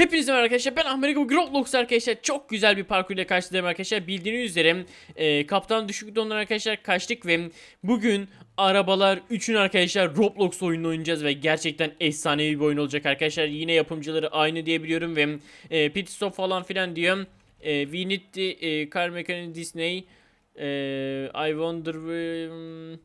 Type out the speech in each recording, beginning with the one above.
Hepinize merhaba arkadaşlar ben Amerika Roblox arkadaşlar çok güzel bir parkur ile karşıdayım arkadaşlar. Bildiğiniz üzere e, kaptan düşük donlar arkadaşlar kaçtık ve bugün arabalar 3'ün arkadaşlar Roblox oyununu oynayacağız ve gerçekten efsanevi bir oyun olacak arkadaşlar. Yine yapımcıları aynı diyebiliyorum ve e, pit stop falan filan diyor. E, we need the e, car mechanic Disney e, I wonder um,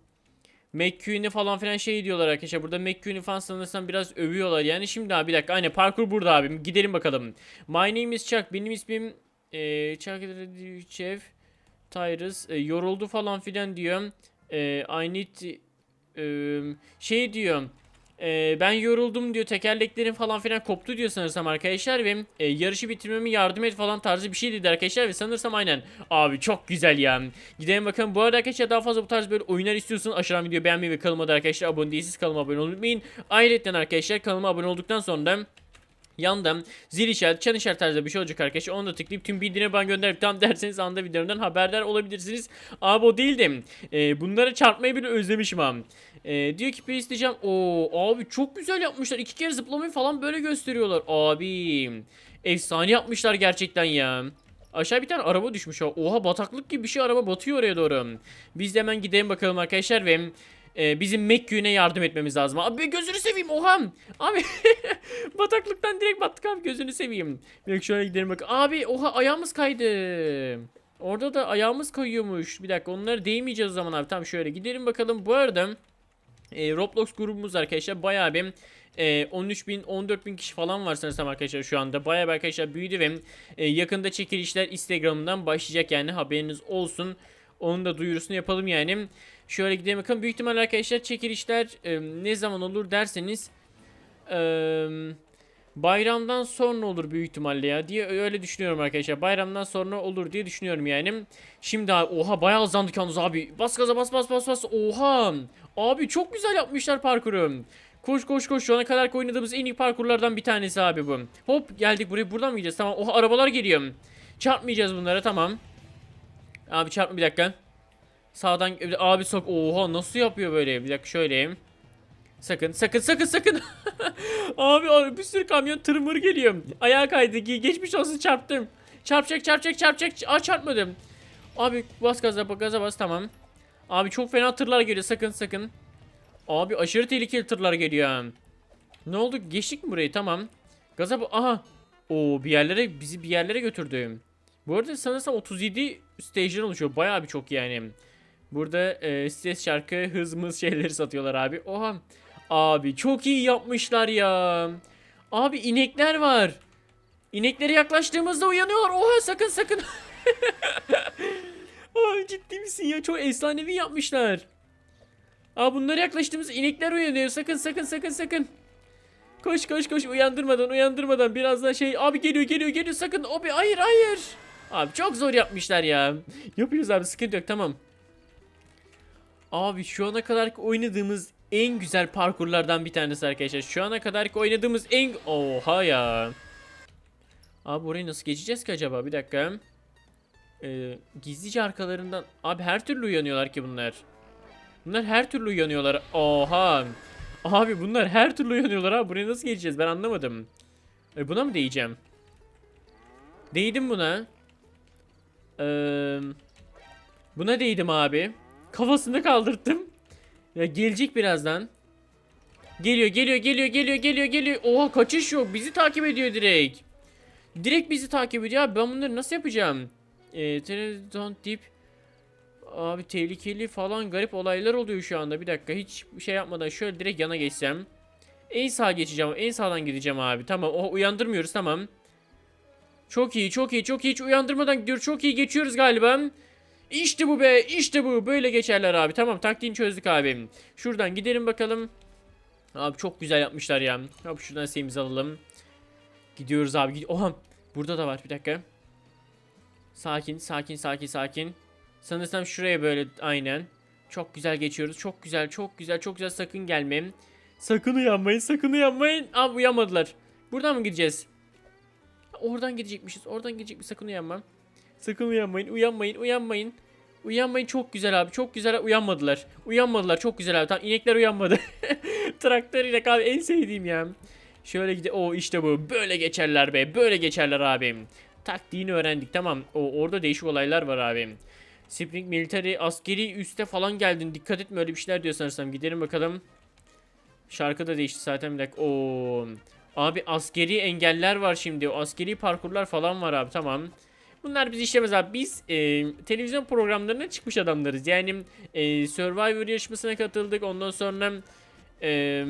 McQueen'i falan filan şey diyorlar arkadaşlar. Burada McQueen'i falan sanırsam biraz övüyorlar. Yani şimdi abi bir dakika. Aynen parkur burada abi. Gidelim bakalım. My name is Chuck. Benim ismim e, Chuck Chef Tyrus. E, yoruldu falan filan diyor. E, I need e, şey diyor. E, ben yoruldum diyor. Tekerleklerim falan filan koptu diyor sanırsam arkadaşlar ve e, yarışı bitirmeme yardım et falan tarzı bir şey dedi arkadaşlar ve sanırsam aynen. Abi çok güzel ya. Gidelim bakalım. Bu arada arkadaşlar daha fazla bu tarz böyle oyunlar istiyorsanız aşağıdan videoyu beğenmeyi ve kanalıma da arkadaşlar abone değilseniz kanalıma abone olmayı unutmayın. Ayrıca arkadaşlar kanalıma abone olduktan sonra Yandan zil işareti, çan işareti tarzı bir şey olacak arkadaşlar. Onu da tıklayıp tüm bildirimleri bana gönderip tam derseniz anda videolarımdan haberdar olabilirsiniz. Abi o değil de e, bunlara çarpmayı bile özlemişim abi. E, diyor ki isteyeceğim. Oo abi çok güzel yapmışlar. İki kere zıplamayı falan böyle gösteriyorlar. Abi efsane yapmışlar gerçekten ya. Aşağı bir tane araba düşmüş. o. Oha bataklık gibi bir şey araba batıyor oraya doğru. Biz de hemen gidelim bakalım arkadaşlar ve e, bizim McQueen'e yardım etmemiz lazım. Abi gözünü seveyim oha. Abi bataklıktan direkt battık abi gözünü seveyim. Bir şöyle gidelim bak. Abi oha ayağımız kaydı. Orada da ayağımız kayıyormuş. Bir dakika onları değmeyeceğiz o zaman abi. Tamam şöyle gidelim bakalım. Bu arada e, Roblox grubumuz arkadaşlar bayağı bir e, 13 bin 14 bin kişi falan var sanırsam arkadaşlar şu anda. Bayağı bir arkadaşlar büyüdü ve e, yakında çekilişler Instagram'dan başlayacak yani haberiniz olsun. Onun da duyurusunu yapalım yani. Şöyle gidelim bakalım. Büyük ihtimal arkadaşlar çekilişler e, ne zaman olur derseniz e, bayramdan sonra olur büyük ihtimalle ya diye öyle düşünüyorum arkadaşlar. Bayramdan sonra olur diye düşünüyorum yani. Şimdi oha bayağı hızlandık yalnız abi. Bas gaza bas bas bas bas. Oha. Abi çok güzel yapmışlar parkuru. Koş koş koş şu ana kadar oynadığımız en iyi parkurlardan bir tanesi abi bu. Hop geldik buraya buradan mı gideceğiz? Tamam oha arabalar geliyor. Çarpmayacağız bunlara tamam. Abi çarpma bir dakika. Sağdan abi sok oha nasıl yapıyor böyle? Bir dakika şöyle. Sakın sakın sakın sakın. abi, abi bir sürü kamyon tırmır geliyor. Ayağa kaydı. Ge- Geçmiş olsun çarptım. Çarpacak çarpacak çarpacak. Aa çarpmadım. Abi bas gaza bak gaza bas tamam. Abi çok fena tırlar geliyor sakın sakın. Abi aşırı tehlikeli tırlar geliyor. Ne oldu? Geçtik mi burayı? Tamam. Gaza bu. Aha. Oo bir yerlere bizi bir yerlere götürdü. Bu arada sanırsam 37 stage'den oluşuyor. Bayağı bir çok yani. Burada e, stres şarkı hız mız şeyleri satıyorlar abi. Oha. Abi çok iyi yapmışlar ya. Abi inekler var. İneklere yaklaştığımızda uyanıyorlar. Oha sakın sakın. Abi ciddi misin ya? Çok efsanevi yapmışlar. Aa bunlara yaklaştığımızda inekler uyanıyor. Sakın sakın sakın sakın. Koş koş koş uyandırmadan uyandırmadan birazdan şey abi geliyor geliyor geliyor sakın abi hayır hayır. Abi çok zor yapmışlar ya. Yapıyoruz abi sıkıntı yok tamam. Abi şu ana kadar oynadığımız en güzel parkurlardan bir tanesi arkadaşlar. Şu ana kadar oynadığımız en... Oha ya. Abi orayı nasıl geçeceğiz ki acaba? Bir dakika. Ee, gizlice arkalarından... Abi her türlü uyanıyorlar ki bunlar. Bunlar her türlü uyanıyorlar. Oha. Abi bunlar her türlü uyanıyorlar abi. Buraya nasıl geçeceğiz? Ben anlamadım. E, buna mı değeceğim? Değdim buna. Ee, buna değdim abi. Kafasını kaldırttım. Ya gelecek birazdan. Geliyor, geliyor, geliyor, geliyor, geliyor, geliyor. Oha kaçış yok. Bizi takip ediyor direkt. Direkt bizi takip ediyor abi. Ben bunları nasıl yapacağım? Eee Don't Deep. Abi tehlikeli falan garip olaylar oluyor şu anda. Bir dakika hiç şey yapmadan şöyle direkt yana geçsem. En sağa geçeceğim. En sağdan gideceğim abi. Tamam. O uyandırmıyoruz tamam. Çok iyi, çok iyi, çok iyi. Hiç uyandırmadan gidiyor. Çok iyi geçiyoruz galiba. İşte bu be, işte bu. Böyle geçerler abi. Tamam, taktiğini çözdük abi. Şuradan gidelim bakalım. Abi çok güzel yapmışlar ya. Hop şuradan sevimizi alalım. Gidiyoruz abi. Oha, burada da var. Bir dakika. Sakin, sakin, sakin, sakin. Sanırsam şuraya böyle aynen. Çok güzel geçiyoruz. Çok güzel, çok güzel, çok güzel. Sakın gelmem. Sakın uyanmayın, sakın uyanmayın. Abi uyanmadılar. Buradan mı gideceğiz? Oradan gidecekmişiz. Oradan gidecekmiş. Sakın uyanmam. Sakın uyanmayın. Uyanmayın. Uyanmayın. Uyanmayın çok güzel abi. Çok güzel uyanmadılar. Uyanmadılar çok güzel abi. Tamam inekler uyanmadı. Traktör inek abi en sevdiğim ya. Şöyle gide o işte bu böyle geçerler be böyle geçerler abim. Taktiğini öğrendik tamam. O orada değişik olaylar var abim. Spring military askeri üste falan geldin. Dikkat etme öyle bir şeyler diyor sanırsam. Gidelim bakalım. Şarkı da değişti zaten bir dakika. Oo. Abi askeri engeller var şimdi. O askeri parkurlar falan var abi tamam. Bunlar biz işlemez abi. Biz e, televizyon programlarına çıkmış adamlarız. Yani e, Survivor yarışmasına katıldık. Ondan sonra e,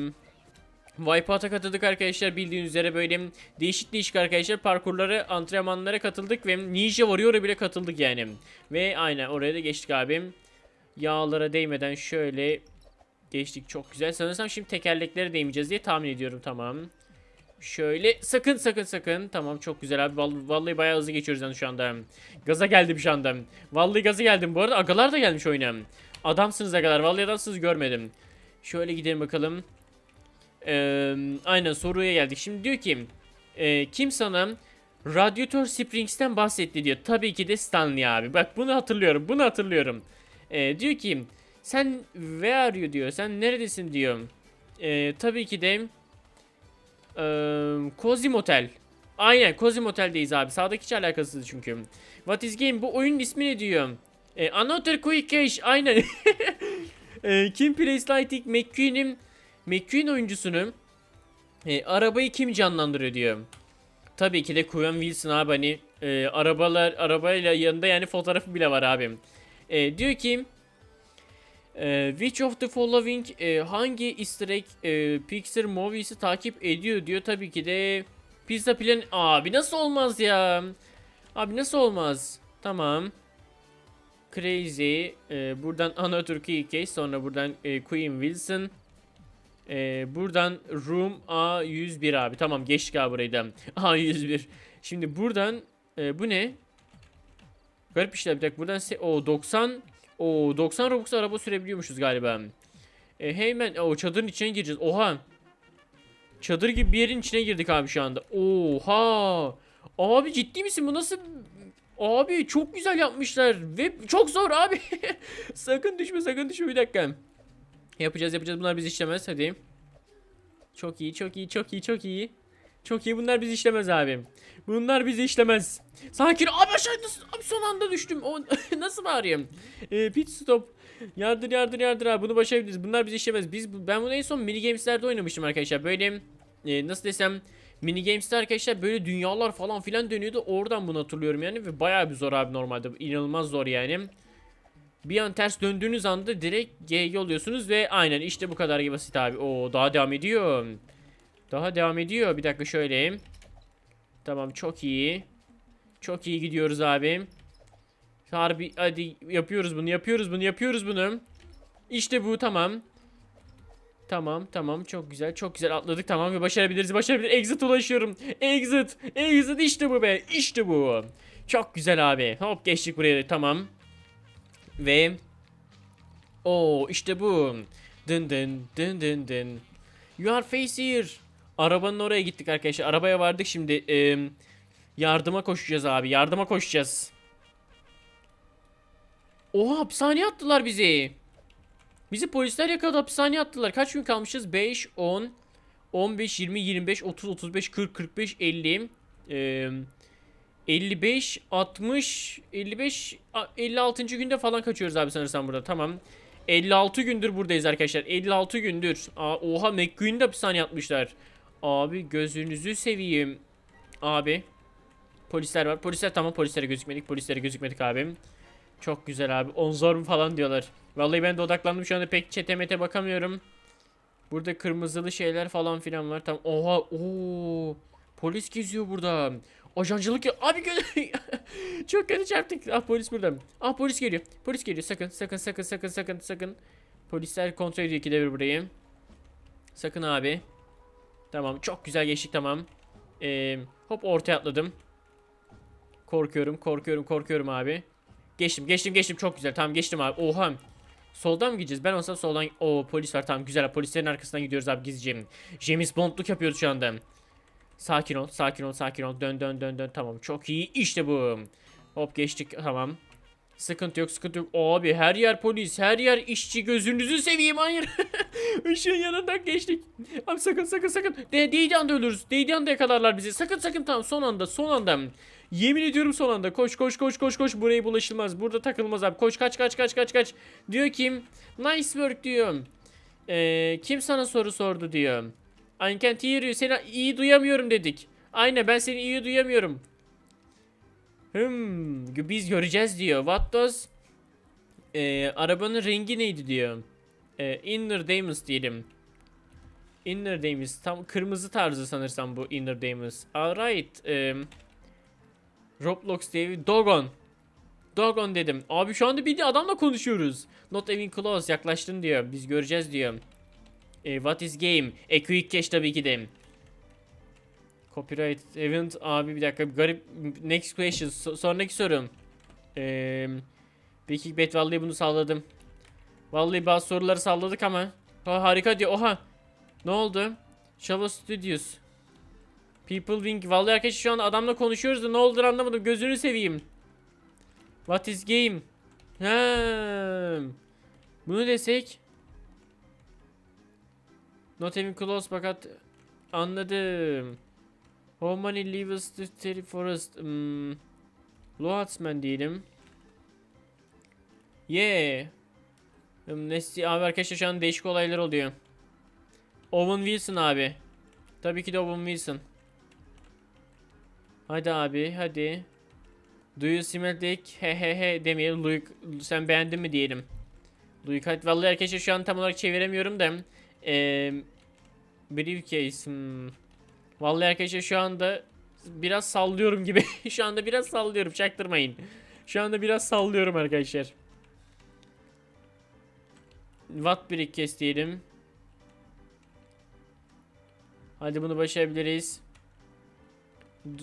Wipeout'a katıldık arkadaşlar. Bildiğiniz üzere böyle değişik değişik arkadaşlar parkurlara, antrenmanlara katıldık ve Ninja Warrior'a bile katıldık yani. Ve aynen oraya da geçtik abim. Yağlara değmeden şöyle geçtik. Çok güzel. Sanırsam şimdi tekerleklere değmeyeceğiz diye tahmin ediyorum. Tamam. Şöyle sakın sakın sakın. Tamam çok güzel abi. Vallahi bayağı hızlı geçiyoruz yani şu anda. Gaza geldim şu anda. Vallahi gaza geldim. Bu arada agalar da gelmiş oyuna. Adamsınız agalar. Vallahi adamsınız görmedim. Şöyle gidelim bakalım. Ee, aynen soruya geldik. Şimdi diyor ki e, kim sana Radiator Springs'ten bahsetti diyor. Tabii ki de Stanley abi. Bak bunu hatırlıyorum. Bunu hatırlıyorum. Ee, diyor ki sen where are you diyor. Sen neredesin diyor. Ee, tabii ki de ee, Cozy Motel. Aynen Cozy Motel'deyiz abi. Sağdaki hiç alakasız çünkü. What is game? Bu oyunun ismi ne diyor? Ee, Another Quick Cash. Aynen. ee, Kim Plays Lighting McQueen'in McQueen oyuncusunu e, arabayı kim canlandırıyor diyor. Tabii ki de Quinn Wilson abi hani e, arabalar arabayla yanında yani fotoğrafı bile var abim. E, diyor ki e, which of the following e, hangi easter egg e, Pixar movies'i takip ediyor diyor. Tabii ki de Pizza Plan abi nasıl olmaz ya? Abi nasıl olmaz? Tamam. Crazy. E, buradan Anna Turkey Case. Sonra buradan e, Queen Wilson. E, buradan Room A101 abi. Tamam geçtik abi burayı da. A101. Şimdi buradan e, bu ne? Garip işler bir dakika. Buradan o 90 o 90 Robux araba sürebiliyormuşuz galiba. E, hemen o çadırın içine gireceğiz. Oha. Çadır gibi bir yerin içine girdik abi şu anda. Oha. Abi ciddi misin? Bu nasıl Abi çok güzel yapmışlar ve çok zor abi. sakın düşme sakın düşme bir dakika. Yapacağız yapacağız bunlar biz işlemez hadi. Çok iyi çok iyi çok iyi çok iyi. Çok iyi bunlar biz işlemez abi. Bunlar bizi işlemez. Sakin abi aşağı nasıl abi son anda düştüm. O nasıl bağırayım? Ee, pit stop. Yardır yardır yardır abi bunu başarabiliriz. Bunlar bizi işlemez. Biz ben bunu en son mini gameslerde oynamıştım arkadaşlar. Böyle e, nasıl desem mini games'te arkadaşlar böyle dünyalar falan filan dönüyordu. Oradan bunu hatırlıyorum yani ve bayağı bir zor abi normalde. İnanılmaz zor yani. Bir an ters döndüğünüz anda direkt GG oluyorsunuz ve aynen işte bu kadar basit abi. Oo daha devam ediyor. Daha devam ediyor. Bir dakika şöyle. Tamam çok iyi. Çok iyi gidiyoruz abi. Harbi hadi yapıyoruz bunu yapıyoruz bunu yapıyoruz bunu. İşte bu tamam. Tamam tamam çok güzel çok güzel atladık tamam ve başarabiliriz başarabiliriz. Exit ulaşıyorum. Exit exit işte bu be işte bu. Çok güzel abi. Hop geçtik buraya tamam. Ve o işte bu. Dın dın dın dın dın. You are face here. Arabanın oraya gittik arkadaşlar. Arabaya vardık şimdi. Ee, yardıma koşacağız abi. Yardıma koşacağız. Oha hapishaneye attılar bizi. Bizi polisler yakaladı hapishaneye attılar. Kaç gün kalmışız? 5, 10, 15, 20, 25, 30, 35, 40, 45, 50. Ee, 55, 60, 55, a- 56. günde falan kaçıyoruz abi sanırsam burada. Tamam. 56 gündür buradayız arkadaşlar. 56 gündür. Aa, oha McQueen'i de hapishaneye atmışlar. Abi gözünüzü seveyim. Abi. Polisler var. Polisler tamam polislere gözükmedik. Polislere gözükmedik abim. Çok güzel abi. Onzor mu falan diyorlar. Vallahi ben de odaklandım şu anda pek çetemete bakamıyorum. Burada kırmızılı şeyler falan filan var. Tamam. Oha. Oo. Polis geziyor burada. Ajancılık ya. Abi gö- Çok kötü çarptık. Ah polis burada. Ah polis geliyor. Polis geliyor. Sakın sakın sakın sakın sakın sakın. Polisler kontrol ediyor ikide bir burayı. Sakın abi. Tamam çok güzel geçtik tamam. Ee, hop ortaya atladım. Korkuyorum korkuyorum korkuyorum abi. Geçtim geçtim geçtim çok güzel tamam geçtim abi. Oha. Soldan mı gideceğiz? Ben olsam soldan... o polis var tamam güzel. Polislerin arkasından gidiyoruz abi gizlice. James Bond'luk yapıyoruz şu anda. Sakin ol sakin ol sakin ol. Dön dön dön dön tamam çok iyi işte bu. Hop geçtik tamam. Sıkıntı yok sıkıntı yok. Abi her yer polis her yer işçi gözünüzü seveyim hayır. Işığın yanından geçtik. Abi sakın sakın sakın. De değdiği anda ölürüz. Değdiği anda yakalarlar bizi. Sakın sakın tamam son anda son anda. Yemin ediyorum son anda. Koş koş koş koş koş. Buraya bulaşılmaz. Burada takılmaz abi. Koş kaç kaç kaç kaç kaç. Diyor kim? Nice work diyor. Ee, kim sana soru sordu diyor. I can't hear you. Seni iyi duyamıyorum dedik. Aynen ben seni iyi duyamıyorum. Hmm, biz göreceğiz diyor. What does ee, arabanın rengi neydi diyor. Ee, Inner Diamonds diyelim. Inner Diamonds tam kırmızı tarzı sanırsam bu Inner Diamonds. Alright. Ee, Roblox diye Dogon. Dogon dedim. Abi şu anda bir adamla konuşuyoruz. Not even close yaklaştın diyor. Biz göreceğiz diyor. Ee, what is game? E quick cache tabii ki de. Copyright event abi bir dakika garip next question So- sonraki sorum. Eee Peki bet vallahi bunu salladım. Vallahi bazı soruları salladık ama. Ha, harika diyor. Oha. Ne oldu? Shava Studios. People Wing. Vallahi arkadaşlar şu an adamla konuşuyoruz da ne olur anlamadım. Gözünü seveyim. What is game? Ha. Bunu desek. Not even close fakat anladım. How many leaves the Terry Forest? Hmm. Loadsman diyelim. Yeah. Hmm, Nesti abi arkadaşlar şu an değişik olaylar oluyor. Owen Wilson abi. Tabii ki de Owen Wilson. Hadi abi hadi. Do you smell dick? He he he demeyelim. Luke sen beğendin mi diyelim. Luke hadi vallahi arkadaşlar şu an tam olarak çeviremiyorum da. Eee briefcase. Hmm. Vallahi arkadaşlar şu anda biraz sallıyorum gibi. şu anda biraz sallıyorum çaktırmayın. Şu anda biraz sallıyorum arkadaşlar. Watt briefcase diyelim. Hadi bunu başarabiliriz.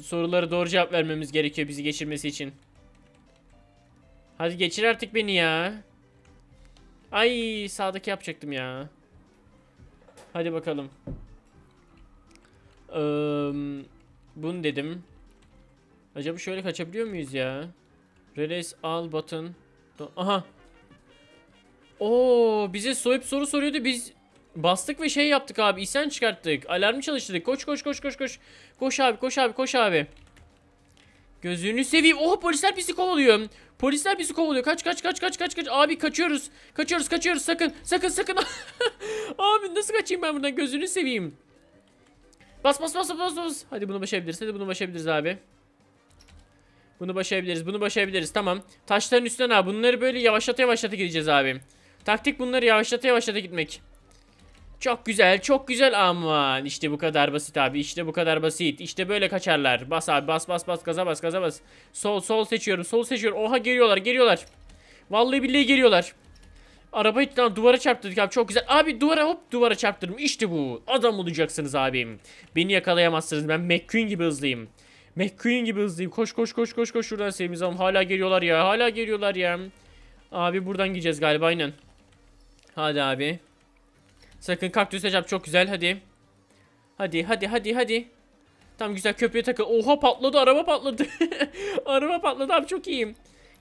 Soruları doğru cevap vermemiz gerekiyor bizi geçirmesi için. Hadi geçir artık beni ya. Ay sağdaki yapacaktım ya. Hadi bakalım. Eee, bunu dedim. Acaba şöyle kaçabiliyor muyuz ya? Release all button. Aha. Oo, bize soyup soru soruyordu. Biz bastık ve şey yaptık abi. İsyan çıkarttık. Alarmı çalıştırdık. Koş koş koş koş koş. Koş abi koş abi koş abi. Gözünü seveyim. Oha polisler bizi kovalıyor. Polisler bizi kovalıyor. Kaç kaç kaç kaç kaç kaç. Abi kaçıyoruz. Kaçıyoruz kaçıyoruz sakın. Sakın sakın. abi nasıl kaçayım ben buradan gözünü seveyim. Bas bas bas bas bas. Hadi bunu başarabiliriz. Hadi bunu başarabiliriz abi. Bunu başarabiliriz. Bunu başarabiliriz. Tamam. Taşların üstüne abi. Bunları böyle yavaşlata yavaşlata gideceğiz abi. Taktik bunları yavaşlata yavaşlata gitmek. Çok güzel, çok güzel aman. İşte bu kadar basit abi. İşte bu kadar basit. İşte böyle kaçarlar. Bas abi bas bas bas gaza bas gaza bas. Sol sol seçiyorum. Sol seçiyorum. Oha geliyorlar, geliyorlar. Vallahi billahi geliyorlar. Arabayı lan duvara çarptırdık abi çok güzel. Abi duvara hop duvara çarptırdım. İşte bu. Adam olacaksınız abim. Beni yakalayamazsınız. Ben McQueen gibi hızlıyım. McQueen gibi hızlıyım. Koş koş koş koş koş şuradan sevimiz alalım. Hala geliyorlar ya. Hala geliyorlar ya. Abi buradan gideceğiz galiba aynen. Hadi abi. Sakın kaktüse çarp çok güzel hadi. Hadi hadi hadi hadi. Tam güzel köprüye takıl. Oha patladı araba patladı. araba patladı abi çok iyiyim.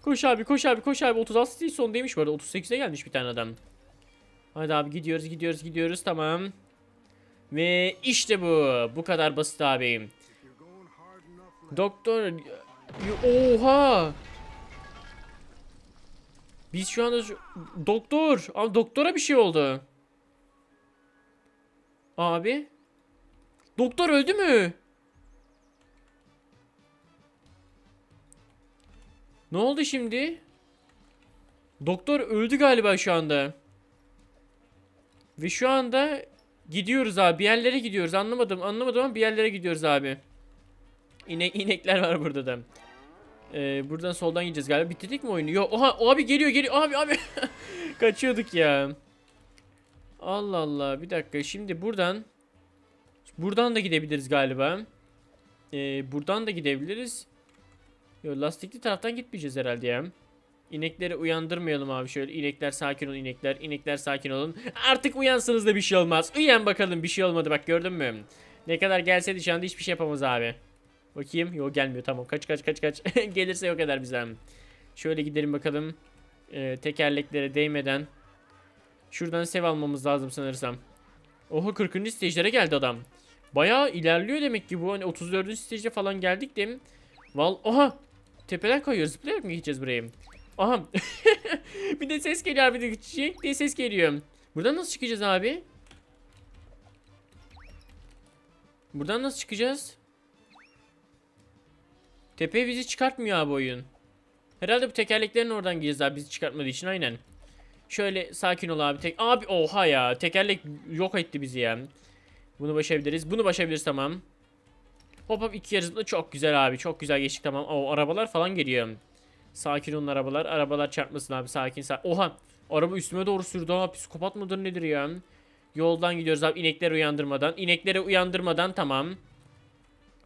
Koş abi koş abi koş abi 36 değil son demiş bu arada 38'e gelmiş bir tane adam. Hadi abi gidiyoruz gidiyoruz gidiyoruz tamam. Ve işte bu. Bu kadar basit abi. Doktor Oha. Biz şu anda şu- doktor. Abi doktora bir şey oldu. Abi. Doktor öldü mü? Ne oldu şimdi? Doktor öldü galiba şu anda. Ve şu anda gidiyoruz abi. Bir yerlere gidiyoruz. Anlamadım. Anlamadım ama bir yerlere gidiyoruz abi. İnek inekler var burada da. Ee, buradan soldan gideceğiz galiba. Bitirdik mi oyunu? Yok. Oha abi geliyor geliyor. Abi abi. Kaçıyorduk ya. Allah Allah. Bir dakika. Şimdi buradan buradan da gidebiliriz galiba. Ee, buradan da gidebiliriz. Yo, lastikli taraftan gitmeyeceğiz herhalde ya. İnekleri uyandırmayalım abi şöyle. İnekler sakin olun inekler. İnekler sakin olun. Artık uyansınız da bir şey olmaz. Uyan bakalım bir şey olmadı bak gördün mü? Ne kadar gelseydi şu anda hiçbir şey yapamaz abi. Bakayım. Yok gelmiyor tamam. Kaç kaç kaç kaç. Gelirse yok eder bize. Şöyle gidelim bakalım. Ee, tekerleklere değmeden. Şuradan sev almamız lazım sanırsam. Oha 40. stage'lere geldi adam. Bayağı ilerliyor demek ki bu. Hani 34. stage'e falan geldik de. Val Oha! Tepeden kayıyor. Zıplayarak mı gideceğiz buraya? Aha! bir de ses geliyor abi. De çiçek diye ses geliyor. Buradan nasıl çıkacağız abi? Buradan nasıl çıkacağız? Tepeye bizi çıkartmıyor abi oyun. Herhalde bu tekerleklerin oradan gideceğiz abi bizi çıkartmadığı için aynen. Şöyle sakin ol abi. Tek abi oha ya. Tekerlek yok etti bizi ya. Bunu başarabiliriz. Bunu başarabiliriz tamam. Hop hop iki zıpla çok güzel abi. Çok güzel geçtik tamam. O arabalar falan geliyor. Sakin olun arabalar. Arabalar çarpmasın abi sakin sakin. Oha. Araba üstüme doğru sürdü ha. Psikopat mıdır nedir ya? Yoldan gidiyoruz abi inekleri uyandırmadan. İnekleri uyandırmadan tamam.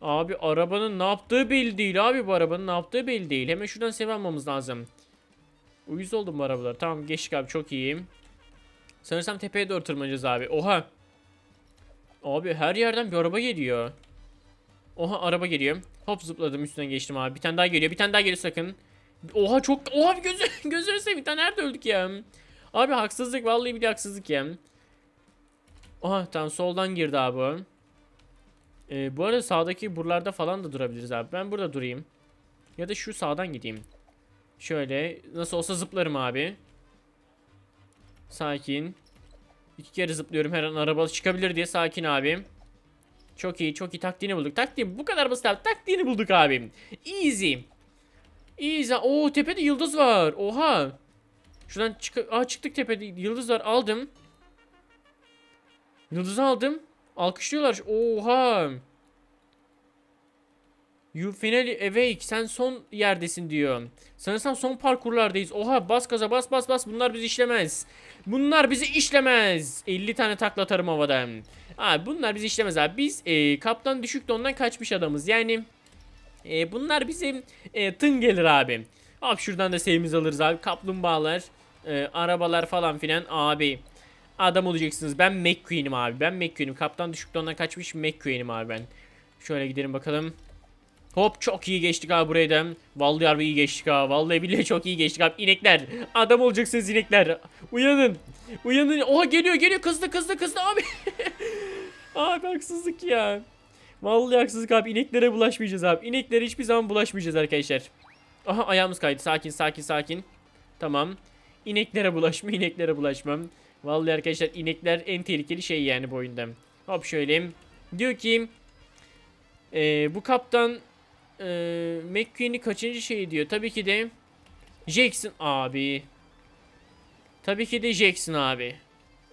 Abi arabanın ne yaptığı belli değil abi bu arabanın ne yaptığı belli değil. Hemen şuradan sev almamız lazım. Uyuz oldum bu arabalar. Tamam geçtik abi çok iyiyim. Sanırsam tepeye doğru tırmanacağız abi. Oha. Abi her yerden bir araba geliyor. Oha araba geliyor. Hop zıpladım üstünden geçtim abi. Bir tane daha geliyor. Bir tane daha geliyor sakın. Oha çok oha gözü gözünü seveyim. Bir tane nerede öldük ya? Abi haksızlık vallahi bir haksızlık ya. Oha tamam soldan girdi abi. Ee, bu arada sağdaki buralarda falan da durabiliriz abi. Ben burada durayım. Ya da şu sağdan gideyim. Şöyle nasıl olsa zıplarım abi. Sakin. İki kere zıplıyorum her an araba çıkabilir diye sakin abi. Çok iyi çok iyi taktiğini bulduk. Taktiği bu kadar basit abi. Taktiğini bulduk abi. Easy. Easy. Oo tepede yıldız var. Oha. Şuradan çık Aa, çıktık tepede yıldız var aldım. Yıldızı aldım. Alkışlıyorlar. Oha. You finally awake. Sen son yerdesin diyor. Sanırsam son parkurlardayız. Oha bas gaza bas bas bas. Bunlar bizi işlemez. Bunlar bizi işlemez. 50 tane takla atarım havadan. Abi bunlar bizi işlemez abi. Biz e, kaptan düşük dondan kaçmış adamız. Yani e, bunlar bizim e, tın gelir abi. Abi şuradan da sevimizi alırız abi. Kaplumbağalar, e, arabalar falan filan abi. Adam olacaksınız. Ben McQueen'im abi. Ben McQueen'im. Kaptan düşük dondan kaçmış McQueen'im abi ben. Şöyle gidelim bakalım. Hop çok iyi geçtik abi burayı da. Vallahi harbi iyi geçtik abi. Vallahi billahi çok iyi geçtik abi. İnekler. Adam olacaksınız inekler. Uyanın. Uyanın. Oha geliyor geliyor. Kızdı kızdı kızdı abi. abi haksızlık ya. Vallahi haksızlık abi. İneklere bulaşmayacağız abi. İneklere hiçbir zaman bulaşmayacağız arkadaşlar. Aha ayağımız kaydı. Sakin sakin sakin. Tamam. İneklere bulaşma. ineklere bulaşmam. Vallahi arkadaşlar inekler en tehlikeli şey yani bu oyunda. Hop şöyle. Diyor ki ee, bu kaptan e, McQueen'i kaçıncı şey diyor. Tabii ki de Jackson abi. Tabii ki de Jackson abi.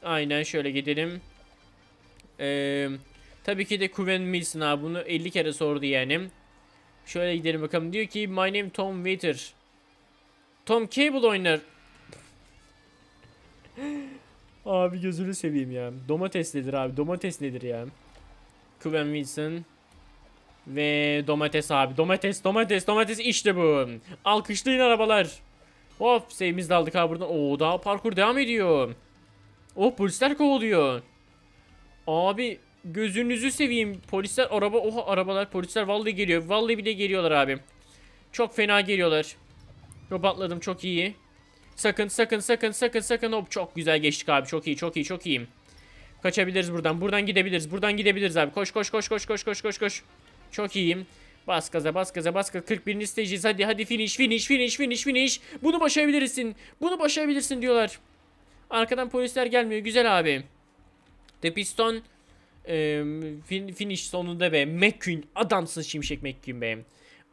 Aynen şöyle gidelim. Ee, tabii ki de Kuven Milson abi. Bunu 50 kere sordu yani. Şöyle gidelim bakalım. Diyor ki My name Tom Waiter. Tom Cable oynar. abi gözünü seveyim ya. Domates nedir abi? Domates nedir ya? Kuven Wilson. Ve domates abi. Domates, domates, domates işte bu. Alkışlayın arabalar. Hop sevimizi de aldık abi buradan. Oo daha parkur devam ediyor. Oh polisler kovalıyor. Abi gözünüzü seveyim. Polisler araba oha arabalar polisler vallahi geliyor. Vallahi bile geliyorlar abi. Çok fena geliyorlar. Hop atladım çok iyi. Sakın sakın sakın sakın sakın hop çok güzel geçtik abi. Çok iyi çok iyi çok iyiyim. Kaçabiliriz buradan. Buradan gidebiliriz. Buradan gidebiliriz abi. Koş koş koş koş koş koş koş koş. Çok iyiyim. Bas gaza bas gaza bas gaza. 41. stage'iz. Hadi hadi finish finish finish finish finish. Bunu başarabilirsin. Bunu başarabilirsin diyorlar. Arkadan polisler gelmiyor. Güzel abi. The Piston e, fin, finish sonunda be. McQueen adamsın Şimşek McQueen be.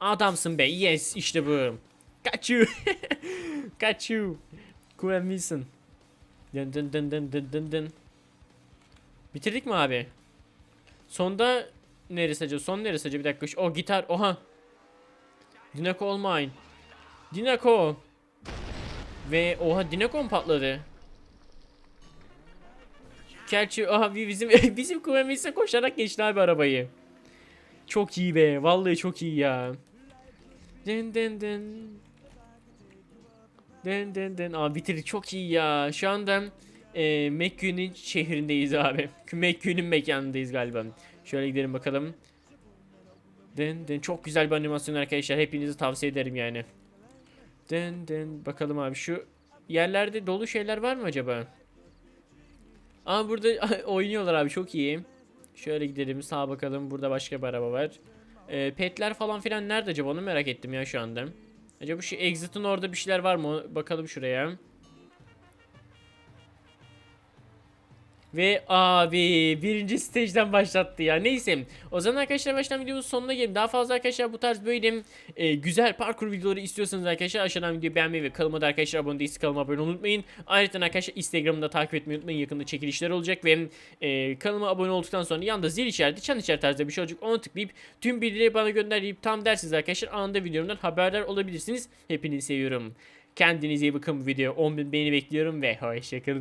Adamsın be. Yes işte bu. Got you. Got you. Gwen Wilson. Dın dın dın dın dın dın dın. Bitirdik mi abi? Sonda neresi acaba? Son neresi acaba? Bir dakika. Şu- O gitar. Oha. Dinako mine. Dinako. Ve oha Dinako mu patladı? Gerçi aha bi- bizim bizim kuvvetimizle koşarak geçti abi arabayı. Çok iyi be. Vallahi çok iyi ya. Dın dın dın. Dın dın dın. Aa bitirdik çok iyi ya. Şu anda e, McQueen'in şehrindeyiz abi. McQueen'in mekanındayız galiba. Şöyle gidelim bakalım. Dın dın. Çok güzel bir animasyon arkadaşlar. Hepinizi tavsiye ederim yani. Dın dın. Bakalım abi şu yerlerde dolu şeyler var mı acaba? Aa burada oynuyorlar abi çok iyi. Şöyle gidelim sağa bakalım. Burada başka bir araba var. Ee, petler falan filan nerede acaba onu merak ettim ya şu anda. Acaba şu exit'in orada bir şeyler var mı? Bakalım şuraya. Ve abi birinci stage'den başlattı ya. Neyse. O zaman arkadaşlar baştan videomuzun sonuna gelin. Daha fazla arkadaşlar bu tarz böyle e, güzel parkur videoları istiyorsanız arkadaşlar aşağıdan videoyu beğenmeyi ve kanalıma da arkadaşlar abone değilseniz kanalıma abone unutmayın. Ayrıca arkadaşlar Instagram'da takip etmeyi unutmayın. Yakında çekilişler olacak ve e, kanalıma abone olduktan sonra yanında zil işareti, çan işareti tarzında bir şey olacak. Onu tıklayıp tüm bilgileri bana gönderip tam dersiniz arkadaşlar. Anında videomdan haberdar olabilirsiniz. Hepinizi seviyorum. Kendinize iyi bakın video. 10.000 beğeni bekliyorum ve hoşçakalın.